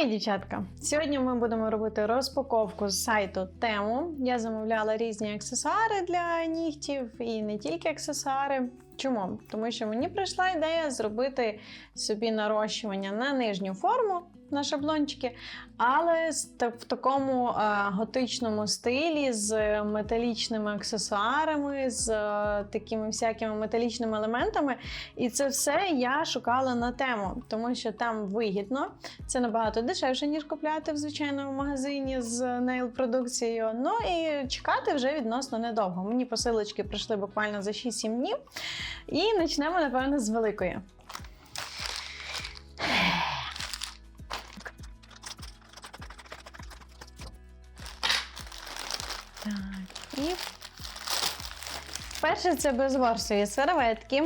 Привіт, дівчатка! Сьогодні ми будемо робити розпаковку з сайту Тему. Я замовляла різні аксесуари для нігтів і не тільки аксесуари. Чому? Тому що мені прийшла ідея зробити собі нарощування на нижню форму на шаблончики, але в такому е, готичному стилі з металічними аксесуарами, з е, такими всякими металічними елементами. І це все я шукала на тему, тому що там вигідно. Це набагато дешевше, ніж купляти в звичайному магазині з нейл-продукцією. Ну і чекати вже відносно недовго. Мені посилочки прийшли буквально за 6-7 днів. І почнемо, напевно, з великої. Перше це безворсові серветки.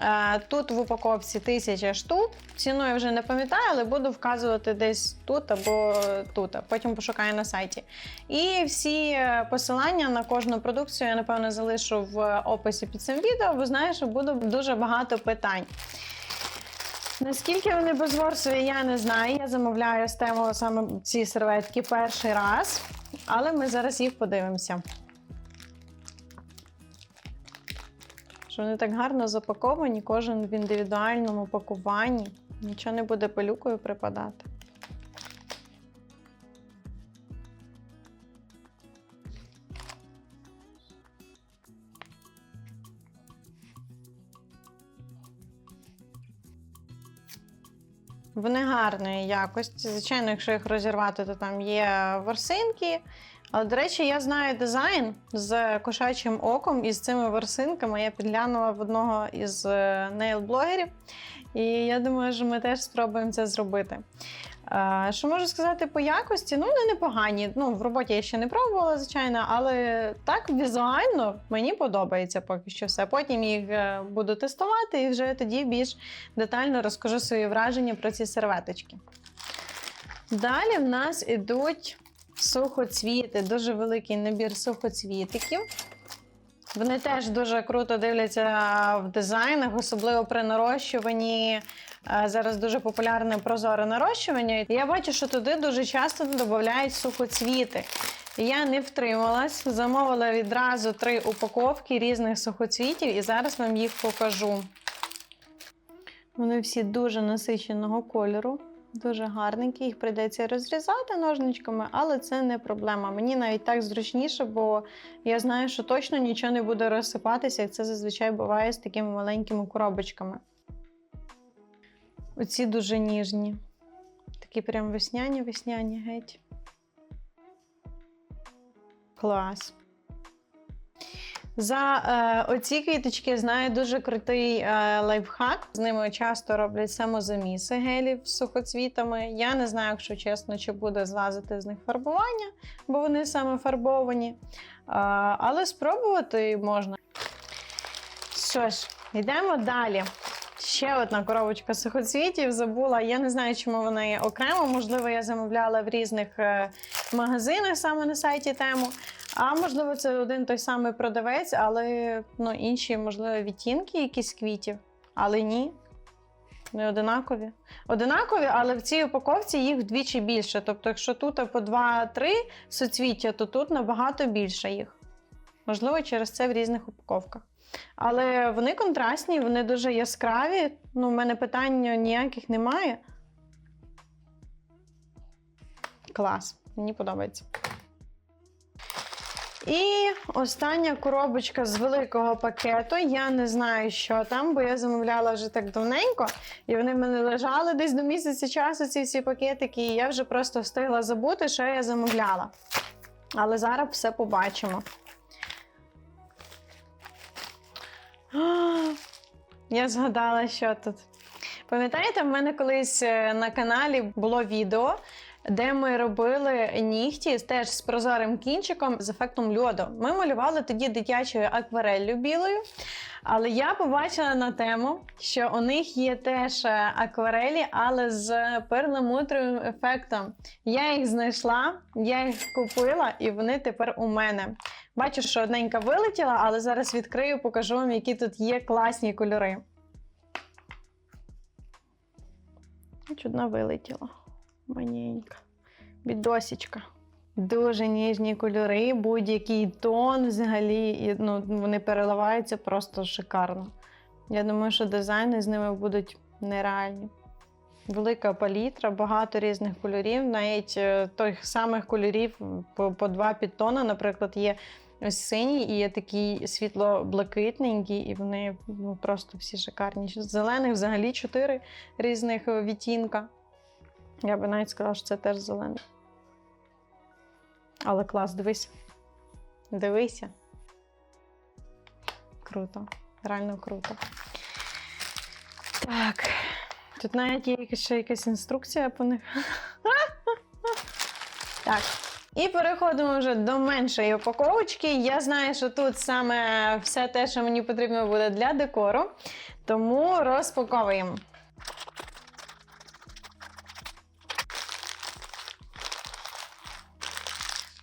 Е, Тут в упаковці 1000 штук. Ціну я вже не пам'ятаю, але буду вказувати десь тут або тут. Потім пошукаю на сайті. І всі е, посилання на кожну продукцію я напевно залишу в описі під цим відео, бо знаю, що буде дуже багато питань. Наскільки вони безворсові, я не знаю. Я замовляю з тему саме ці серветки перший раз, але ми зараз їх подивимося. Що вони так гарно запаковані, кожен в індивідуальному пакуванні. Нічого не буде пилюкою припадати. Вони гарної якості. Звичайно, якщо їх розірвати, то там є ворсинки. Але, до речі, я знаю дизайн з кошачим оком і з цими ворсинками. Я підглянула в одного із е, нейл-блогерів. І я думаю, що ми теж спробуємо це зробити. Е, Що можу сказати по якості? Ну, вони непогані. Ну, в роботі я ще не пробувала, звичайно, але так візуально мені подобається поки що все. Потім їх е, буду тестувати і вже тоді більш детально розкажу свої враження про ці серветочки. Далі в нас ідуть сухоцвіти, дуже великий набір сухоцвітиків. Вони теж дуже круто дивляться в дизайнах, особливо при нарощуванні. Е, Зараз дуже популярне прозоре нарощування. Я бачу, що туди дуже часто додають сухоцвіти. Я не втрималась, замовила відразу три упаковки різних сухоцвітів, і зараз вам їх покажу. Вони всі дуже насиченого кольору, дуже гарненькі. Їх прийдеться розрізати ножничками, але це не проблема. Мені навіть так зручніше, бо я знаю, що точно нічого не буде розсипатися, як це зазвичай буває з такими маленькими коробочками. Оці дуже ніжні. Такі прям весняні, весняні геть. Клас. За е, оці квіточки знаю дуже крутий е, лайфхак. З ними часто роблять самозаміси гелів з сухоцвітами. Я не знаю, якщо чесно, чи буде злазити з них фарбування, бо вони саме фарбовані. Е, але спробувати можна. Що ж, йдемо далі. Ще одна коробочка сухоцвітів забула. Я не знаю, чому вона є окремо. Можливо, я замовляла в різних е, магазинах саме на сайті тему. А можливо, це один той самий продавець, але ну, інші, можливо, відтінки якісь квітів. Але ні. Не одинакові. Одинакові, але в цій упаковці їх вдвічі більше. Тобто, якщо тут по 2-3 суцвіття, то тут набагато більше їх. Можливо, через це в різних упаковках. Але вони контрастні, вони дуже яскраві. Ну, в мене питань ніяких немає. Клас, мені подобається. І остання коробочка з великого пакету. Я не знаю, що там, бо я замовляла вже так давненько, і вони в мене лежали десь до місяця часу, ці всі пакетики, і я вже просто встигла забути, що я замовляла. Але зараз все побачимо. Я згадала, що тут. Пам'ятаєте, в мене колись е, на каналі було відео, де ми робили нігті теж з прозорим кінчиком з ефектом льоду. Ми малювали тоді дитячою аквареллю білою. Але я побачила на тему, що у них є теж е, акварелі, але з перламутровим ефектом. Я їх знайшла, я їх купила, і вони тепер у мене. Бачу, що одненька вилетіла, але зараз відкрию, покажу вам, які тут є класні кольори. Одна вилетіла. Маненька. Бідосічка. Дуже ніжні кольори, будь-який тон взагалі, і, ну, вони переливаються просто шикарно. Я думаю, що дизайни з ними будуть нереальні. Велика палітра, багато різних кольорів, навіть е, тих самих кольорів по, по два підтона, наприклад, є ось синій і є такий світло-блакитненький, і вони ну, просто всі шикарні. Зелених взагалі чотири різних е, відтінка. Я би навіть сказала, що це теж зелений. Але клас, дивись. Дивися. Круто. Реально круто. Так. Тут навіть є ще якась інструкція по них. Так. І переходимо вже до меншої упаковочки. Я знаю, що тут саме все те, що мені потрібно буде для декору. Тому розпаковуємо.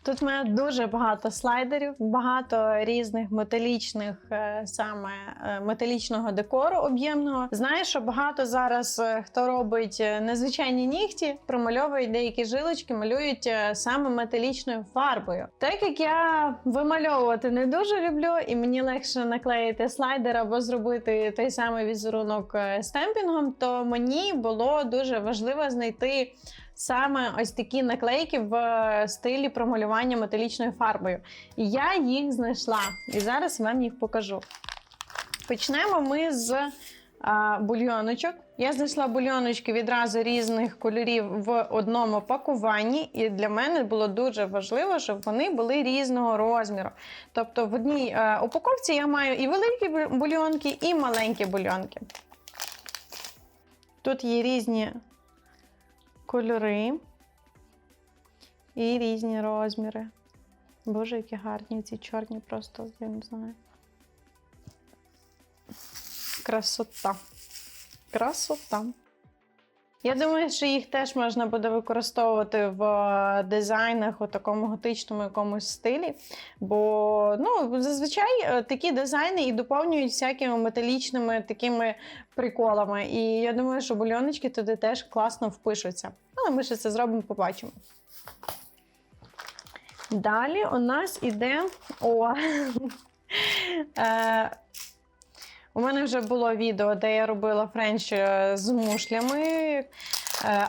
Тут в мене дуже багато слайдерів, багато різних металічних, е, саме е, металічного декору об'ємного. Знаю, що багато зараз е, хто робить незвичайні нігті, промальовують деякі жилочки, малюють саме металічною фарбою. Так як я вимальовувати не дуже люблю, і мені легше наклеїти слайдер або зробити той самий візерунок стемпінгом, то мені було дуже важливо знайти саме ось такі наклейки в е, стилі промалювання металічною фарбою. І я їх знайшла, і зараз вам їх покажу. Почнемо ми з а, бульйоночок. Я знайшла бульйоночки відразу різних кольорів в одному пакуванні, і для мене було дуже важливо, щоб вони були різного розміру. Тобто в одній е, упаковці я маю і великі бу- бульйонки, і маленькі бульйонки. Тут є різні кольори і різні розміри. Боже, які гарні ці чорні, просто я не знаю. Красота. Красота. Я думаю, що їх теж можна буде використовувати в е, дизайнах у такому готичному якомусь стилі. Бо ну, зазвичай е, такі дизайни і доповнюють всякими металічними такими приколами. І я думаю, що бульоночки туди теж класно впишуться. Але ми ще це зробимо, побачимо. Далі у нас іде. О! Е, у мене вже було відео, де я робила френч з мушлями,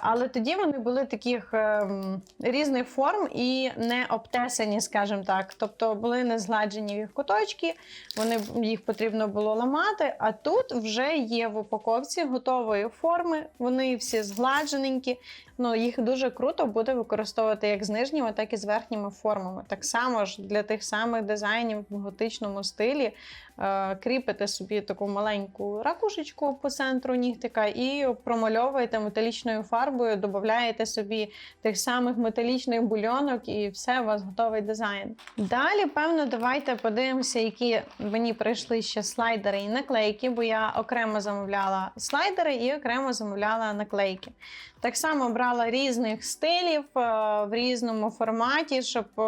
але тоді вони були таких ем, різних форм і не обтесані, скажімо так. Тобто були не згладжені їх куточки, вони, їх потрібно було ламати. А тут вже є в упаковці готової форми, вони всі згладжененькі. Ну, їх дуже круто буде використовувати як з нижніми, так і з верхніми формами. Так само ж для тих самих дизайнів в готичному стилі е, кріпите собі таку маленьку ракушечку по центру нігтика і промальовуєте металічною фарбою, додаєте собі тих самих металічних бульонок, і все, у вас готовий дизайн. Далі, певно, давайте подивимося, які мені прийшли ще слайдери і наклейки, бо я окремо замовляла слайдери і окремо замовляла наклейки. Так само брала різних стилів е, в різному форматі, щоб е,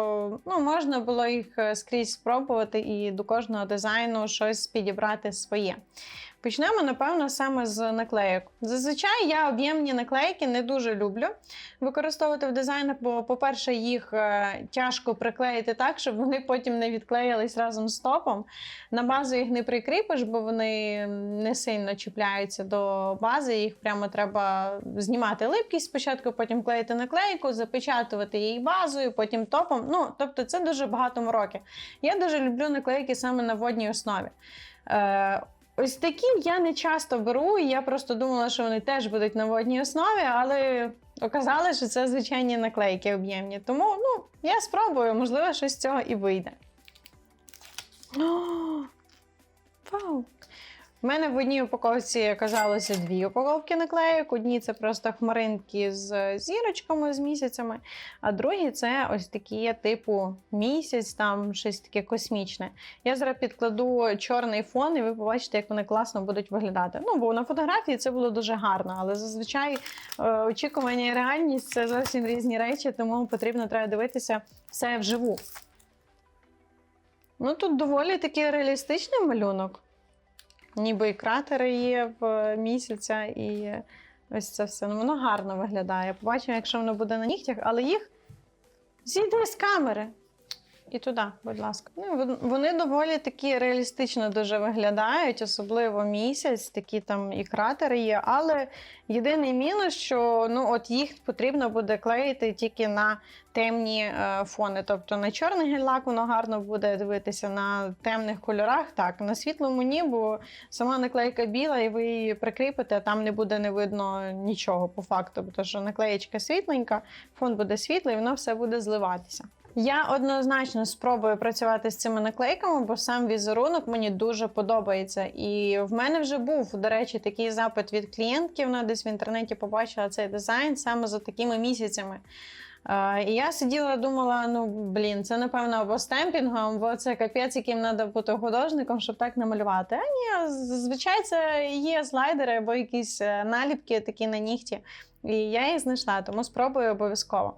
ну, можна було їх е, скрізь спробувати і до кожного дизайну щось підібрати своє. Почнемо, напевно, саме з наклейок. Зазвичай я об'ємні наклейки не дуже люблю використовувати в дизайнах, бо, по-перше, їх е, тяжко приклеїти так, щоб вони потім не відклеїлись разом з топом. На базу їх не прикріпиш, бо вони не сильно чіпляються до бази. Їх прямо треба знімати липкість спочатку, потім клеїти наклейку, запечатувати її базою, потім топом. Ну, тобто, це дуже багато мороки. Я дуже люблю наклейки саме на водній основі. Ось такі я не часто беру, і я просто думала, що вони теж будуть на водній основі, але оказалося, що це звичайні наклейки об'ємні. Тому ну, я спробую, можливо, щось з цього і вийде. Вау! У мене в одній упаковці оказалося дві упаковки наклеїк. Одні це просто хмаринки з зірочками, з місяцями, а другі це ось такі, типу місяць, там щось таке космічне. Я зараз підкладу чорний фон, і ви побачите, як вони класно будуть виглядати. Ну, бо на фотографії це було дуже гарно, але зазвичай е, очікування і реальність це зовсім різні речі, тому потрібно треба дивитися все вживу. Ну, тут доволі такий реалістичний малюнок. Ніби і кратери є в місяця, і Ось це все. Ну, воно гарно виглядає. Побачимо, якщо воно буде на нігтях, але їх зійде з камери. І туди, будь ласка. Ну, вони доволі такі реалістично дуже виглядають, особливо місяць, такі там і кратери є. Але єдиний мінус, що ну, от їх потрібно буде клеїти тільки на темні е, фони. Тобто на чорний гель-лак воно гарно буде дивитися на темних кольорах. Так, на світлому ні, бо сама наклейка біла, і ви її прикріпите, а там не буде не видно нічого по факту, тому що наклеєчка світленька, фон буде світлий, воно все буде зливатися. Я однозначно спробую працювати з цими наклейками, бо сам візерунок мені дуже подобається. І в мене вже був, до речі, такий запит від клієнтки. Вона десь в інтернеті побачила цей дизайн саме за такими місяцями. І я сиділа, думала: ну блін, це напевно або стемпінгом, або це капець, яким треба бути художником, щоб так намалювати. А ні, зазвичай це є слайдери або якісь е, наліпки такі на нігті. І я їх знайшла, тому спробую обов'язково.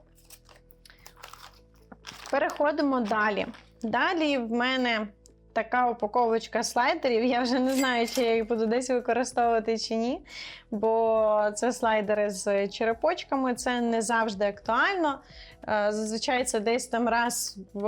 Переходимо далі. Далі в мене така упаковочка слайдерів. Я вже не знаю, чи я їх буду десь використовувати чи ні. Бо це слайдери з черепочками, це не завжди актуально. Е, Зазвичай це десь там раз в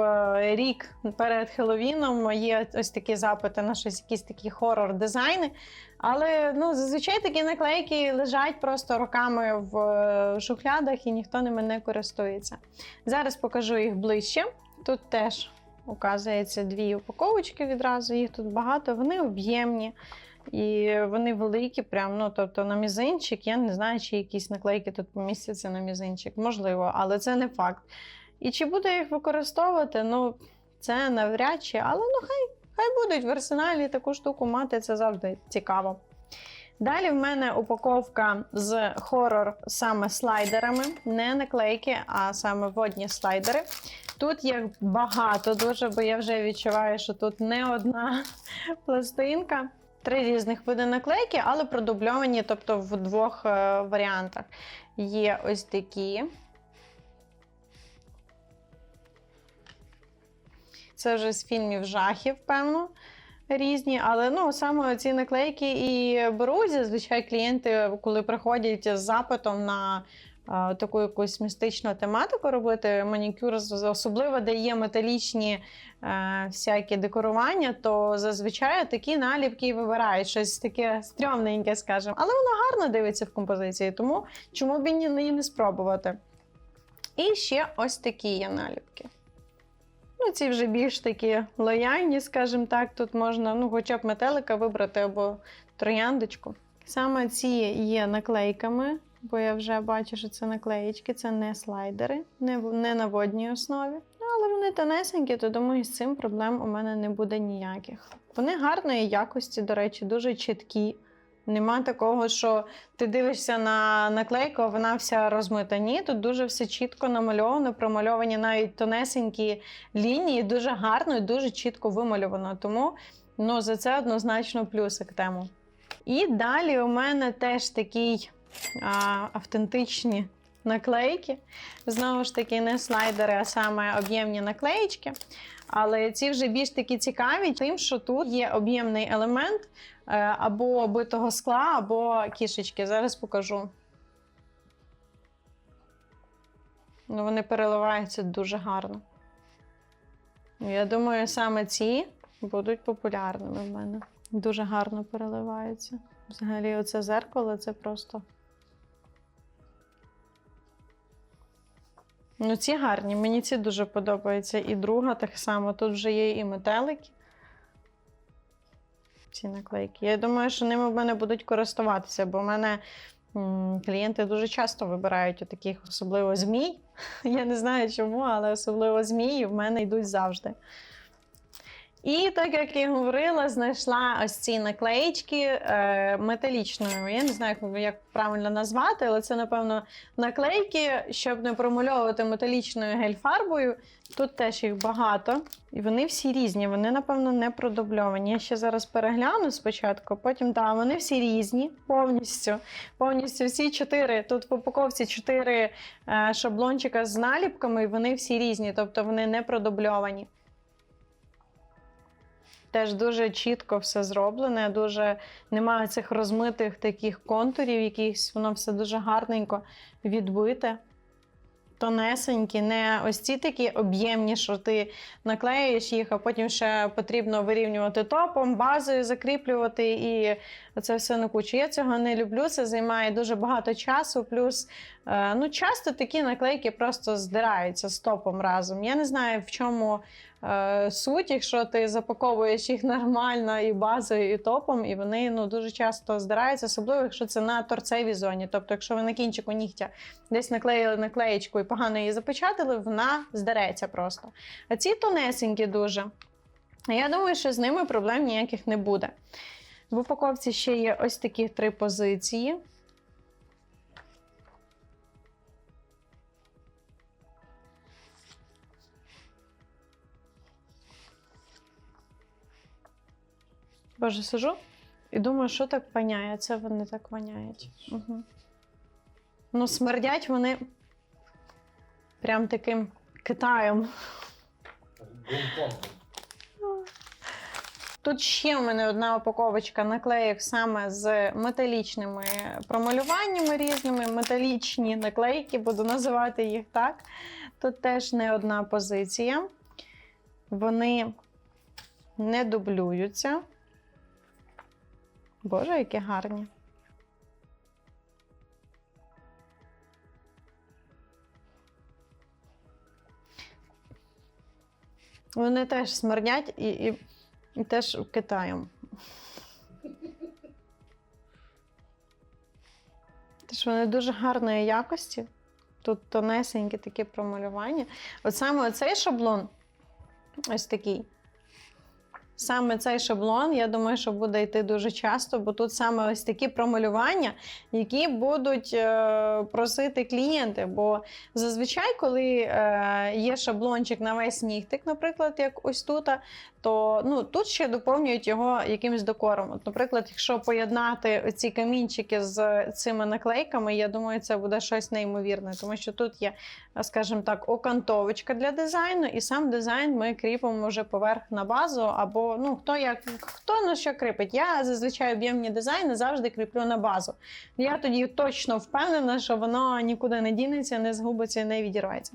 рік перед Хеллоуіном є ось такі запити на щось, якісь такі хорор-дизайни. Але ну, зазвичай такі наклейки лежать просто роками в е, шухлядах і ніхто ними не користується. Зараз покажу їх ближче. Тут теж указується дві упаковочки відразу, їх тут багато, вони об'ємні. І вони великі, прям, ну, тобто на мізинчик. Я не знаю, чи якісь наклейки тут помістяться на мізинчик. Можливо, але це не факт. І чи буду їх використовувати? Ну, це навряд чи, але ну хай, хай будуть в арсеналі таку штуку мати, це завжди цікаво. Далі в мене упаковка з хорор саме слайдерами, не наклейки, а саме водні слайдери. Тут їх багато дуже, бо я вже відчуваю, що тут не одна пластинка. Три різних види наклейки, але продубльовані, тобто в двох е, варіантах. Є ось такі. Це вже з фільмів жахів, певно, різні. Але ну, саме ці наклейки і беруть. Зазвичай клієнти, коли приходять з запитом на е, таку якусь містичну тематику робити манікюр, особливо де є металічні е, всякі декорування, то зазвичай такі наліпки вибирають щось таке стрьомненьке, скажімо. Але воно гарно дивиться в композиції, тому чому б і не спробувати. І ще ось такі є наліпки. Ну, ці вже більш такі лояльні, скажімо так. Тут можна ну, хоча б метелика вибрати або трояндочку. Саме ці є наклейками, бо я вже бачу, що це наклеєчки, це не слайдери, не, не на водній основі. Ну, але вони тонесенькі, то думаю, з цим проблем у мене не буде ніяких. Вони гарної якості, до речі, дуже чіткі. Нема такого, що ти дивишся на наклейку, а вона вся розмита. Ні, тут дуже все чітко намальовано, промальовані навіть тонесенькі лінії, дуже гарно і дуже чітко вимальовано. Тому ну, за це однозначно плюсик тему. І далі у мене теж такі а, автентичні наклейки. Знову ж таки, не слайдери, а саме об'ємні наклеїчки. Але ці вже більш такі цікаві, тим, що тут є об'ємний елемент е, або битого скла, або кішечки. Зараз покажу. Ну, вони переливаються дуже гарно. Я думаю, саме ці будуть популярними в мене. Дуже гарно переливаються. Взагалі, оце зеркало це просто. Ну, ці гарні, мені ці дуже подобаються. І друга так само. Тут вже є і метелики. Ці наклейки. Я думаю, що ними в мене будуть користуватися, бо в мене клієнти дуже часто вибирають таких, особливо змій. Я не знаю чому, але особливо змії в мене йдуть завжди. І так як я говорила, знайшла ось ці наклеїчки е, металічною. Я не знаю, як- як правильно назвати, але це, напевно, наклейки, щоб не промальовувати металічною гель-фарбою. Тут теж їх багато, і вони всі різні. Вони, напевно, не продубльовані. Я ще зараз перегляну спочатку, потім так, вони всі різні, повністю. Повністю всі чотири. Тут в упаковці чотири е, шаблончика з наліпками, і вони всі різні, тобто вони не продубльовані. Теж дуже чітко все зроблене, дуже немає цих розмитих таких контурів, якихось воно все дуже гарненько відбите. Тонесенькі, не ось ці такі об'ємні, що ти наклеюєш їх, а потім ще потрібно вирівнювати топом, базою закріплювати і це все на кучу. Я цього не люблю. Це займає дуже багато часу. Плюс е, ну, часто такі наклейки просто здираються з топом разом. Я не знаю, в чому суть, якщо ти запаковуєш їх нормально і базою, і топом, і вони ну, дуже часто здираються, особливо якщо це на торцевій зоні. Тобто, якщо ви на кінчику нігтя десь наклеїли наклеєчку і погано її запечатали, вона здереться просто. А ці тонесенькі дуже. Я думаю, що з ними проблем ніяких не буде. В упаковці ще є ось такі три позиції. Боже, сижу і думаю, що так воняє. Це вони так воняють. Угу. Ну, смердять вони прям таким Китаєм. Тут ще в мене одна упаковочка наклеїк саме з металічними промалюваннями різними. Металічні наклейки, буду називати їх так. Тут теж не одна позиція. Вони не дублюються. Боже, які гарні. Вони теж смердять і, і, і теж Китаєм. Теж вони дуже гарної якості. Тут тонесенькі такі промалювання. От саме оцей шаблон, ось такий. Саме цей шаблон, я думаю, що буде йти дуже часто, бо тут саме ось такі промалювання, які будуть е, просити клієнти. Бо зазвичай, коли е, є шаблончик на весь нігтик, наприклад, як ось тут, то ну, тут ще доповнюють його якимось декором. От, наприклад, якщо поєднати ці камінчики з цими наклейками, я думаю, це буде щось неймовірне, тому що тут є, скажімо так, окантовочка для дизайну, і сам дизайн ми кріпимо вже поверх на базу, або ну хто як хто на що кріпить. Я зазвичай об'ємні дизайни завжди кріплю на базу. Я тоді точно впевнена, що воно нікуди не дінеться, не згубиться, не відірветься.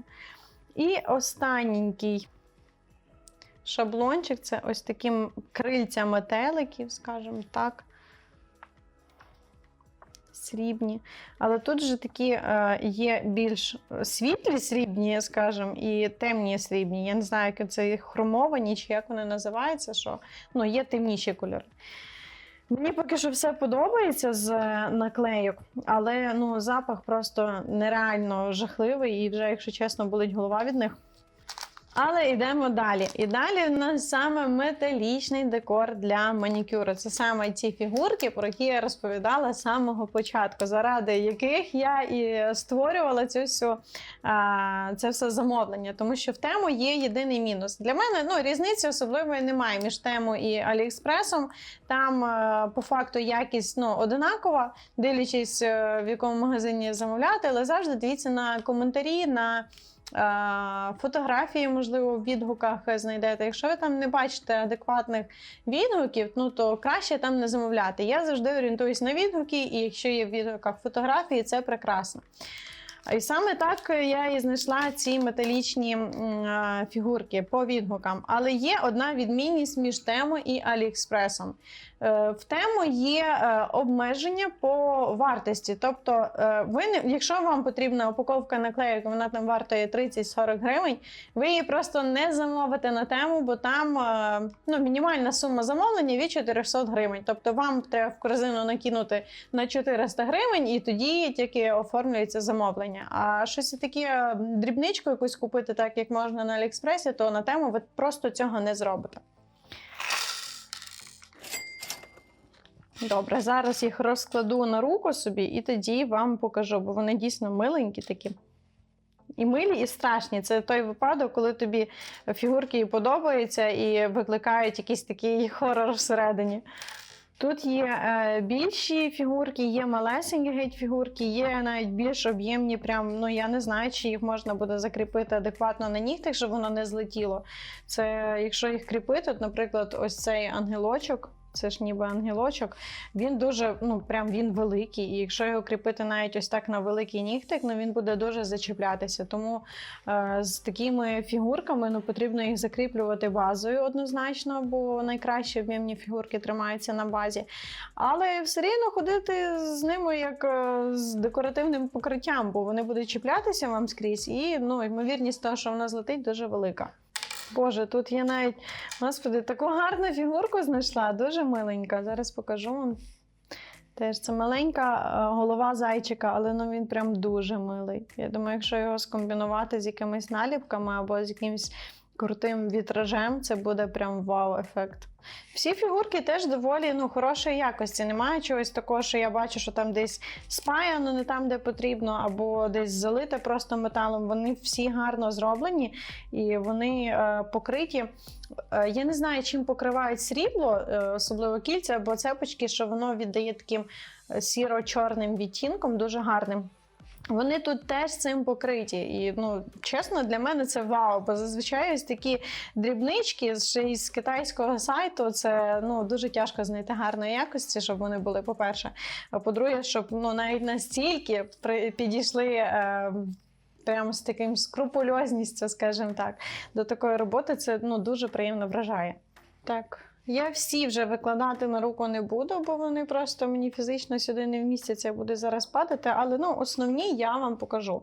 І останній шаблончик це ось таким крильця метеликів, скажімо так. Срібні. Але тут же такі е, є більш світлі срібні, скажімо, і темні срібні. Я не знаю, як це хромовані, чи як вони називаються, що ну, є темніші кольори. Мені поки що все подобається з наклейок, але ну, запах просто нереально жахливий, і вже, якщо чесно, болить голова від них. Але йдемо далі. І далі в нас саме металічний декор для манікюру. Це саме ті фігурки, про які я розповідала з самого початку, заради яких я і створювала цю всю, а, це все замовлення. Тому що в тему є єдиний мінус. Для мене ну, різниці особливої немає між тему і Аліекспресом. Там е, по факту якість ну, одинакова, дивлячись, е, в якому магазині замовляти, але завжди дивіться на коментарі. на Фотографії, можливо, в відгуках знайдете. Якщо ви там не бачите адекватних відгуків, ну то краще там не замовляти. Я завжди орієнтуюсь на відгуки, і якщо є в відгуках фотографії, це прекрасно. І саме так я і знайшла ці металічні фігурки по відгукам. Але є одна відмінність між тему і Аліекспресом. Е, В тему є е, обмеження по вартості. Тобто, е, ви не, якщо вам потрібна упаковка наклеїк, вона там вартує 30-40 гривень, ви її просто не замовите на тему, бо там ну, мінімальна сума замовлення від 400 гривень. Тобто вам треба в корзину накинути на 400 гривень, і тоді тільки оформлюється замовлення. А щось таке дрібничку якусь купити, так як можна на Аліекспресі, то на тему ви просто цього не зробите. Добре, зараз їх розкладу на руку собі і тоді вам покажу, бо вони дійсно миленькі такі. І милі, і страшні. Це той випадок, коли тобі фігурки подобаються і викликають якийсь такий хорор всередині. Тут є е, більші фігурки, є малесенькі геть фігурки, є навіть більш об'ємні. Прям ну я не знаю, чи їх можна буде закріпити адекватно на нігтях, щоб воно не злетіло. Це якщо їх кріпити, от, наприклад, ось цей ангелочок. Це ж ніби ангелочок. Він дуже, ну прям він великий. І якщо його кріпити навіть ось так на великий нігтик, ну він буде дуже зачіплятися. Тому е, з такими фігурками ну, потрібно їх закріплювати базою однозначно, бо найкращі об'ємні фігурки тримаються на базі. Але все рівно ходити з ними як е, з декоративним покриттям, бо вони будуть чіплятися вам скрізь, і ну, ймовірність того, що вона злетить, дуже велика. Боже, тут я навіть, господи, таку гарну фігурку знайшла, дуже миленька. Зараз покажу вам. Теж це маленька е, голова зайчика, але ну він прям дуже милий. Я думаю, якщо його скомбінувати з якимись наліпками або з якимось крутим вітражем, це буде прям вау-ефект. Всі фігурки теж доволі ну, хорошої якості. Немає чогось такого, що я бачу, що там десь спаяно не там, де потрібно, або десь залите просто металом. Вони всі гарно зроблені і вони е, покриті. Е, я не знаю, чим покривають срібло, е, особливо кільця або цепочки, що воно віддає таким е, сіро-чорним відтінком, дуже гарним. Вони тут теж цим покриті. І ну, чесно, для мене це вау. Бо зазвичай ось такі дрібнички ще із китайського сайту. Це ну, дуже тяжко знайти гарної якості, щоб вони були, по-перше. А по-друге, щоб ну, навіть настільки підійшли. Е, Прямо з таким скрупульозністю, скажімо так, до такої роботи це ну, дуже приємно вражає. Так, я всі вже викладати на руку не буду, бо вони просто мені фізично сюди не вмістяться, буде зараз падати. Але ну, основні я вам покажу.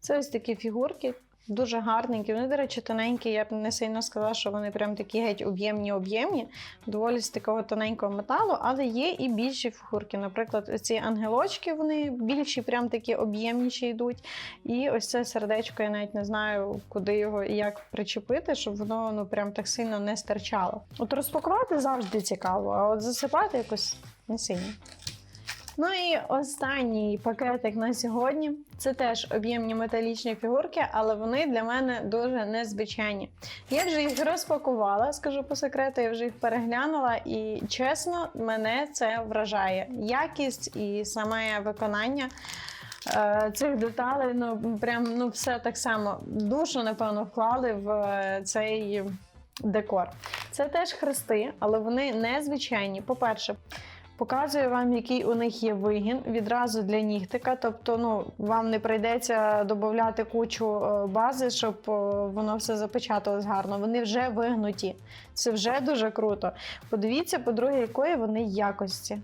Це ось такі фігурки, дуже гарненькі. Вони, до речі, тоненькі. Я б не сильно сказала, що вони прям такі геть об'ємні-об'ємні, доволі з такого тоненького металу, але є і більші фігурки. Наприклад, ці ангелочки, вони більші, прям такі об'ємніші йдуть. І ось це сердечко, я навіть не знаю, куди його і як причепити, щоб воно ну прям так сильно не стирчало. От розпакувати завжди цікаво, а от засипати якось не сильно. Ну і останній пакетик на сьогодні. Це теж об'ємні металічні фігурки, але вони для мене дуже незвичайні. Я вже їх розпакувала, скажу по секрету, я вже їх переглянула, і чесно, мене це вражає. Якість і саме виконання е, цих деталей, ну прям ну все так само. Душу, напевно, вклали в е, цей декор. Це теж хрести, але вони незвичайні. По-перше, Показую вам, який у них є вигін відразу для нігтика. Тобто, ну вам не прийдеться додати кучу е, бази, щоб е, воно все запечаталось гарно. Вони вже вигнуті. Це вже дуже круто. Подивіться, по-друге, якої вони якості.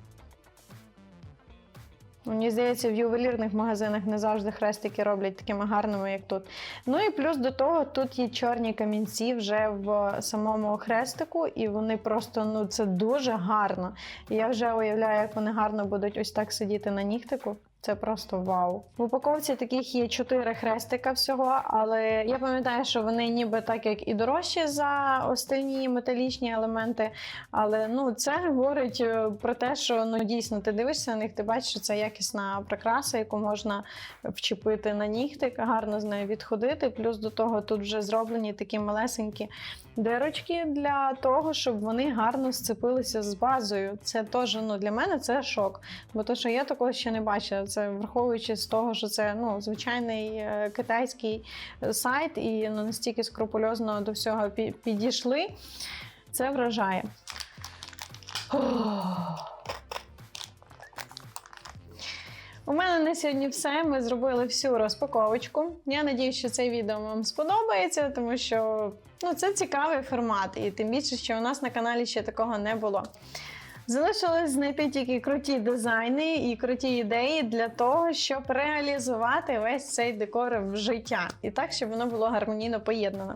Мені здається, в ювелірних магазинах не завжди хрестики роблять такими гарними, як тут. Ну і плюс до того, тут є чорні камінці вже в самому хрестику, і вони просто ну це дуже гарно. І я вже уявляю, як вони гарно будуть ось так сидіти на нігтику. Це просто вау. В упаковці таких є чотири хрестика всього, але я пам'ятаю, що вони ніби так як і дорожчі за остальні металічні елементи. Але ну це говорить е, про те, що ну дійсно ти дивишся на них, ти бачиш, що це якісна прикраса, яку можна вчепити на нігтик, гарно з нею відходити. Плюс до того тут вже зроблені такі малесенькі дирочки для того, щоб вони гарно сцепилися з базою. Це теж ну для мене це шок. Бо то, що я такого ще не бачила, це враховуючи з того, що це ну звичайний е, китайський е, сайт, і ну, настільки скрупульозно до всього підійшли. Це вражає. У мене на сьогодні все. Ми зробили всю розпаковочку. Я надію, що це відео вам сподобається, тому що ну, це цікавий формат, і тим більше, що у нас на каналі ще такого не було. Залишилось знайти тільки круті дизайни і круті ідеї для того, щоб реалізувати весь цей декор в життя, і так, щоб воно було гармонійно поєднано.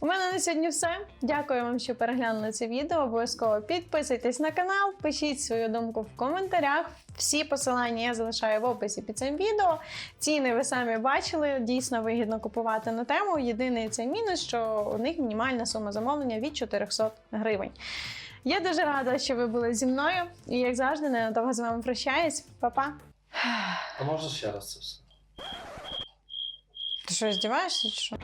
У мене на сьогодні все. Дякую вам, що переглянули це відео. Обов'язково підписуйтесь на канал, пишіть свою думку в коментарях. Всі посилання я залишаю в описі під цим відео. Ціни ви самі бачили. Дійсно вигідно купувати на тему. Єдиний цей мінус, що у них мінімальна сума замовлення від 400 гривень. Я дуже рада, що ви були зі мною. І як завжди, ненадовго з вами прощаюсь. Па-па. А можна ще раз це все? Ти що, здіваєшся чи що?